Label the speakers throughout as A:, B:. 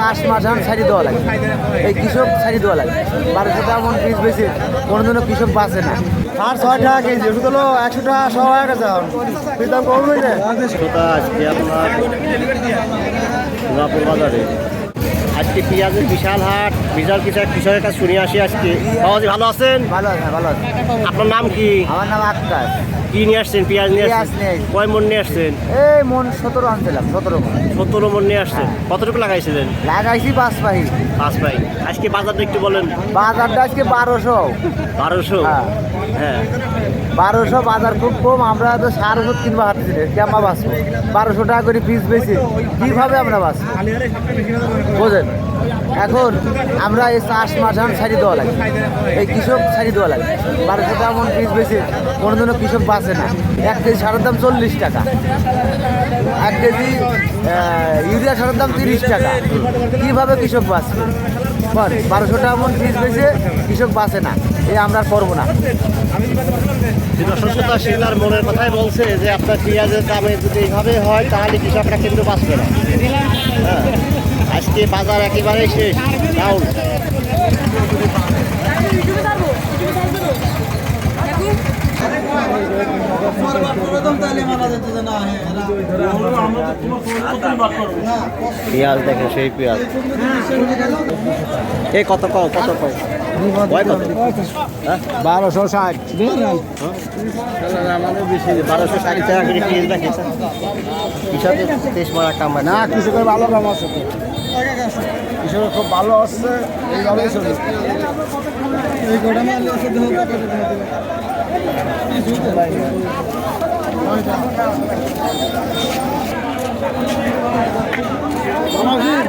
A: চাষ মাস এখন ছাড়ি দেওয়া লাগে। এই কৃষক ছাড়ি দেওয়া লাগে। বারোশো টাকা মন পিস বেশি কোনো দিনও কৃষক বাঁচে না।
B: আর ছয় টাকা কেজি ওষুধ হলো একশো টাকা, সব হয়ে গেছে এখন। দাম
C: কমবে না বাজারে আজকে পেঁয়াজের বিশাল হাট। বিশাল কিছু কৃষকের কাছে শুনে আসি আজকে। বাবাজি ভালো আছেন?
A: ভালো আছে ভালো আছে।
C: আপনার নাম কি?
A: আমার নাম আক্তার
C: কি নিয়ে আসছেন? পেঁয়াজ নিয়ে আসছেন? কয় মন নিয়ে আসছেন?
A: এই মন সতেরো আনছিলাম সতেরো মন।
C: সত্তর মন নিয়ে আসছেন। কতটুকু লাগাইছিলেন?
A: লাগাইছি পাঁচ পাহি
C: পাঁচ ভাই আজকে বাজারটা একটু বলেন।
A: বাজারটা আজকে বারোশো।
C: বারোশো?
A: হ্যাঁ।
C: হ্যাঁ।
A: বারোশো বাজার খুব কম। আমরা তো সার ওষুধ কিনবো হাট থেকে কেমন বাঁচবো? বারোশো টাকা করে পিস বেশি। কীভাবে আমরা বাঁচবো? বোঝেন? এখন আমরা এই চাষ এখন ছাড়ি দেওয়া লাগে। এই কৃষক ছাড়ি দেওয়া লাগে। বারোশো টাকা মন পিস বেশি কোনো দিনও কৃষক বাঁচে না। এক কেজি সারের দাম চল্লিশ টাকা। এক কেজি ইউরিয়া সারের দাম তিরিশ টাকা। কীভাবে কৃষক বাঁচবে? বল বারোশো টাকা মন পিস বেশি, কৃষক বাঁচে না। এই আমরা করব না।
C: মনের কথাই বলছে যে আপনার পেঁয়াজের দামে যদি এইভাবে হয়, তাহলে কৃষকরা কিন্তু বাঁচবে না। হ্যাঁ। আজকে বাজার একেবারেই শেষ ডাউন পেঁয়াজ দেখেন সেই পেঁয়াজ। এ কত কও কত কত? হ্যাঁ?
B: বারোশো ষাট।
C: বারোশো ষাট টাকা করে পেঁয়াজ কৃষকের মারা
B: না কৃষকের ভালো দাম আছে খুব ভালো আসছে, এইভাবেই চলে। এই গোটা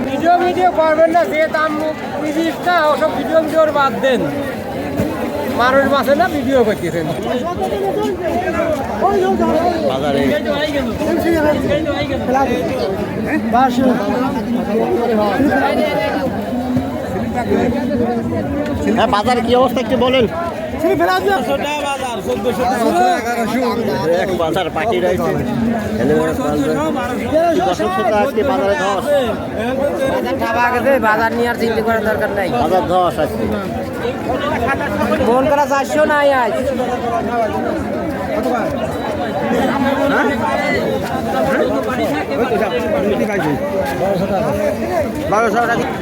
D: ভিডিও ভিডিও করবেন না, যে দাম তিরিশটা ওসব ভিডিও ভিডিওর বাদ দেন। মানুষ মাসে না ভিডিও করতেছেন?
C: বাজারে। হ্যাঁ বাজারে কি অবস্থা একটু বলেন। এক বাজার আজকে ধস
D: নিয়ে আর চিন্তা করার দরকার নাই
C: বাজার ধস আজকে।
D: মন করা চারশো নাই আজ।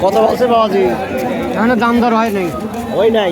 C: কত বলছে বাবাজি?
D: এখানে দাম দর হয় নাই।
C: ওই নাই।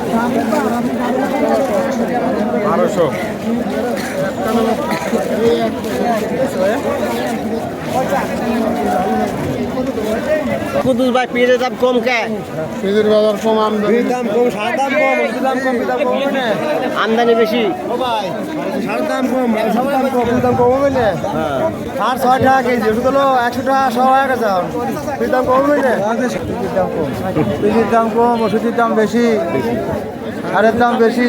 B: বারোশো।
C: কুদুস ভাই পেঁয়াজের দাম কম কে?
B: পেঁয়াজের বাজার কম আমদানি দাম কম সার দাম কম দাম কম দাম কম। না
C: আমদানি বেশি।
B: সার দাম কম সব দাম কম দাম কম হবে না। সার ছয় টাকা কেজি হলো একশো টাকা সব হয়ে গেছে দাম কম হবে না। দাম কম। দাম কম ওষুধের দাম বেশি সারের দাম বেশি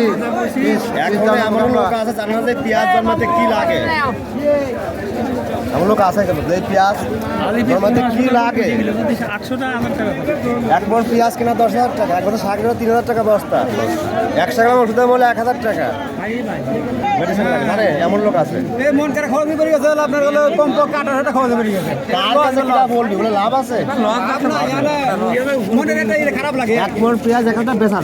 B: এখন এমন লোক আছে জানা যে পেঁয়াজ জন্মাতে কি লাগে? লোক আছে কেন যে পেঁয়াজ জন্মাতে কি লাগে? এক মন পেঁয়াজ কেনা দশ হাজার টাকা এক বছর শাক কেনা তিন হাজার টাকা বস্তা। একশো গ্রাম ওষুধের মূল্য এক হাজার টাকা। এমন লোক আছে।
D: মন করে খাওয়া বেরিয়ে গেছে আপনার হলো কম আঠারো হাজার খাওয়া বেরিয়ে গেছে।
B: কার কাছে কি লাভ বলবি বলে লাভ আছে।
D: মনের খারাপ লাগে।
B: এক মন পেঁয়াজ এক হাজার বেচা